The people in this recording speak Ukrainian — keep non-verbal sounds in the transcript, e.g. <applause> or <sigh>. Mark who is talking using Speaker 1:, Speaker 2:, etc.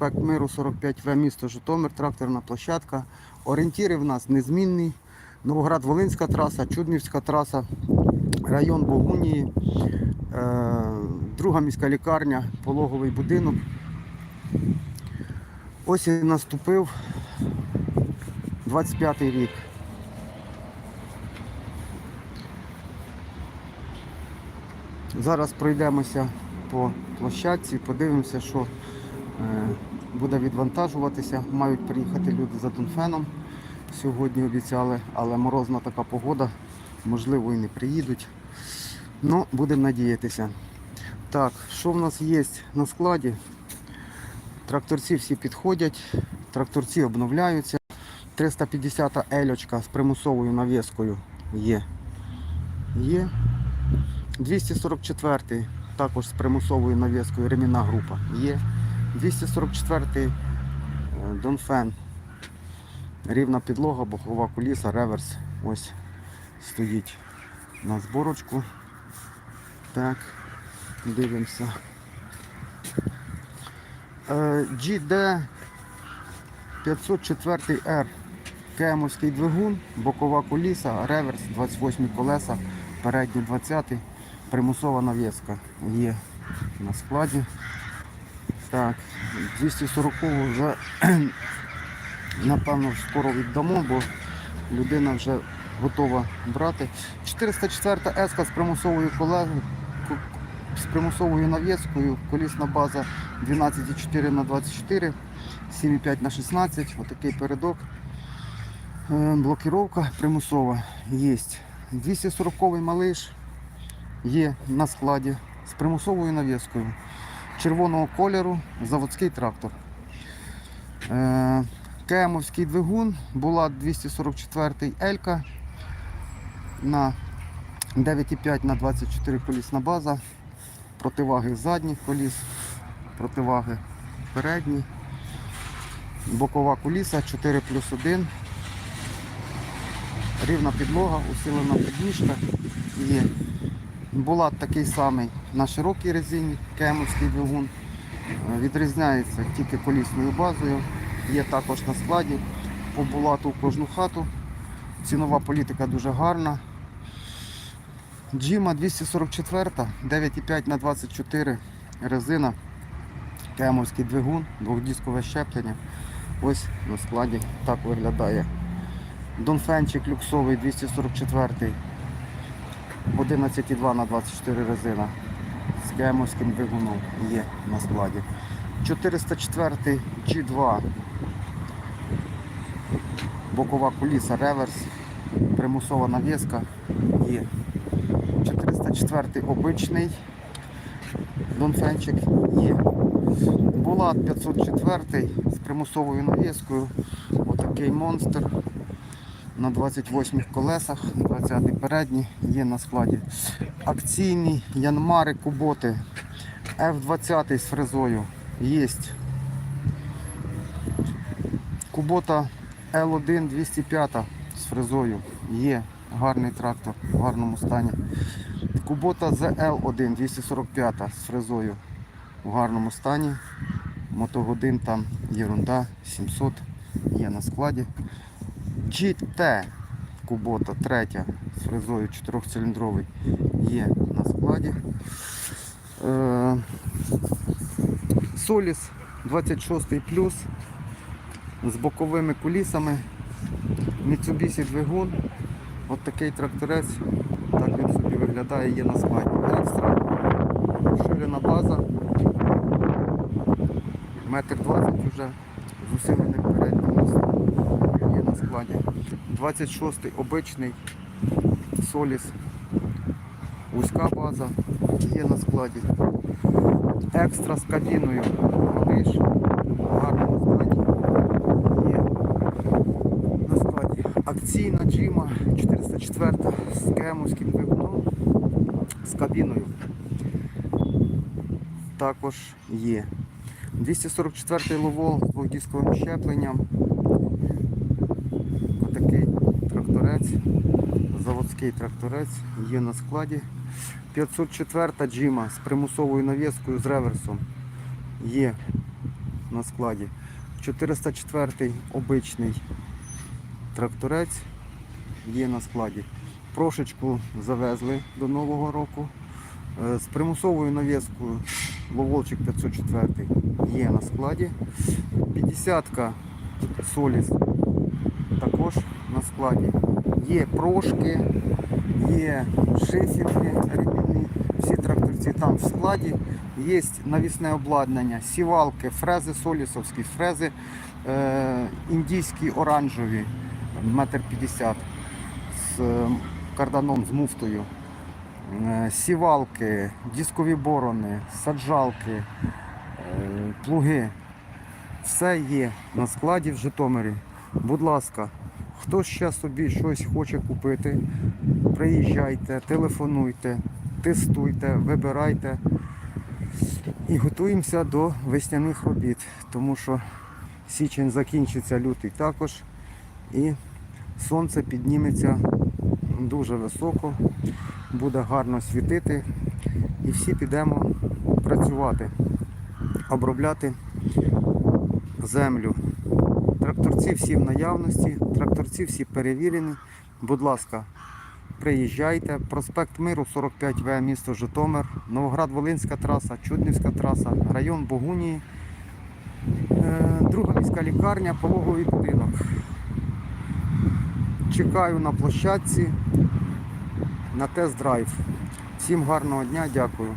Speaker 1: проспект Миру 45В, місто Житомир, тракторна площадка. Орієнтіри в нас незмінні. Новоград-Волинська траса, Чуднівська траса, район Богунії, е, друга міська лікарня, пологовий будинок. Ось і наступив 25-й рік. Зараз пройдемося по площадці, подивимося, що буде відвантажуватися. Мають приїхати люди за Донфеном. Сьогодні обіцяли, але морозна така погода, можливо, і не приїдуть. Ну, будемо надіятися. Так, що в нас є на складі? Тракторці всі підходять, тракторці обновляються. 350-та ельочка з примусовою навіскою є. Є. 244-й також з примусовою навіскою ремінна група є. 244 Донфен. Рівна підлога, бохова куліса, реверс. Ось стоїть на зборочку. Так, дивимося. Е, GD 504R. Кемовський двигун, бокова куліса, реверс, 28 колеса, передні 20, примусова навіска є на складі. Так, 240 вже <clears throat> напевно скоро віддамо, бо людина вже готова брати. 404 еска з примусовою коле... ку- з примусовою навіскою, колісна база 12,4 на 24, 7,5 на 16, отакий передок. Е, Блокіровка примусова є. 240 малиш є на складі з примусовою навіскою. Червоного кольору заводський трактор. Е, Кемовський двигун, була 244 Елька на 9,5 на 24 колісна база, противаги задніх коліс, противаги передні, бокова куліса 4 плюс 1, рівна підлога, усилена підніжка є. Була такий самий на широкій резині, кемовський двигун. Е, Відрізняється тільки колісною базою. Є також на складі. По булату в кожну хату. Цінова політика дуже гарна. Джима 244, 9,5 на 24 резина, кемовський двигун, двохдіскове щеплення. Ось на складі так виглядає. Донфенчик люксовий 244, 11,2 на 24 резина з кемовським двигуном є на складі. 404 G2 бокова куліса, реверс, примусова навіска є. 404 обичний донфенчик є. Булат 504 з примусовою навіскою. Отакий монстр на 28 колесах, 20 передні є на складі. Акційні янмари куботи F20 з фрезою є. Кубота L1 205 з фрезою є. Гарний трактор в гарному стані. Кубота ZL1 245 з фрезою в гарному стані. Мотогодин там єрунда 700 є на складі. GT Кубота третя з фрезою 4-циліндровий є на складі. Е, Соліс 26 плюс з боковими кулісами. Mitsubishi двигун. От такий тракторець. Так він собі виглядає, є на складі. Екстра. Ширина база. Метр 20 вже з на складі. 26 обичний Соліс. Вузька база є на складі. Екстра з кабіною. Малиш. В гарному складі. Є на складі. Акційна джима 404 з кемовським двигуном з кабіною. Також є. 244 ловол з двохдісковим щепленням. Отакий тракторець, заводський тракторець є на складі. 504 джима з примусовою навіскою з реверсом є на складі. 404 обичний тракторець є на складі. Прошечку завезли до Нового року. Е, З примусовою навіскою Ловолчик 504 є на складі. 50-ка Соліс також на складі. Є прошки, є шифінги ремінні, всі тракторці там в складі. Є навісне обладнання, сівалки, фрези солісовські, фрези е, індійські оранжеві, метр п'ятдесят з е, карданом, з муфтою. Е, Сівалки, дискові борони, саджалки, е, плуги. Все є на складі в Житомирі. Будь ласка, хто ще собі щось хоче купити, приїжджайте, телефонуйте, тестуйте, вибирайте. І готуємося до весняних робіт, тому що січень закінчиться, лютий також, і сонце підніметься дуже високо, буде гарно світити, і всі підемо працювати, обробляти землю. Тракторці всі в наявності, тракторці всі перевірені. Будь ласка, приїжджайте. Проспект Миру 45В, місто Житомир, Новоград-Волинська траса, Чуднівська траса, район Богунії, Е, друга міська лікарня, пологовий будинок. Чекаю на площадці на тест-драйв. Всім гарного дня, дякую.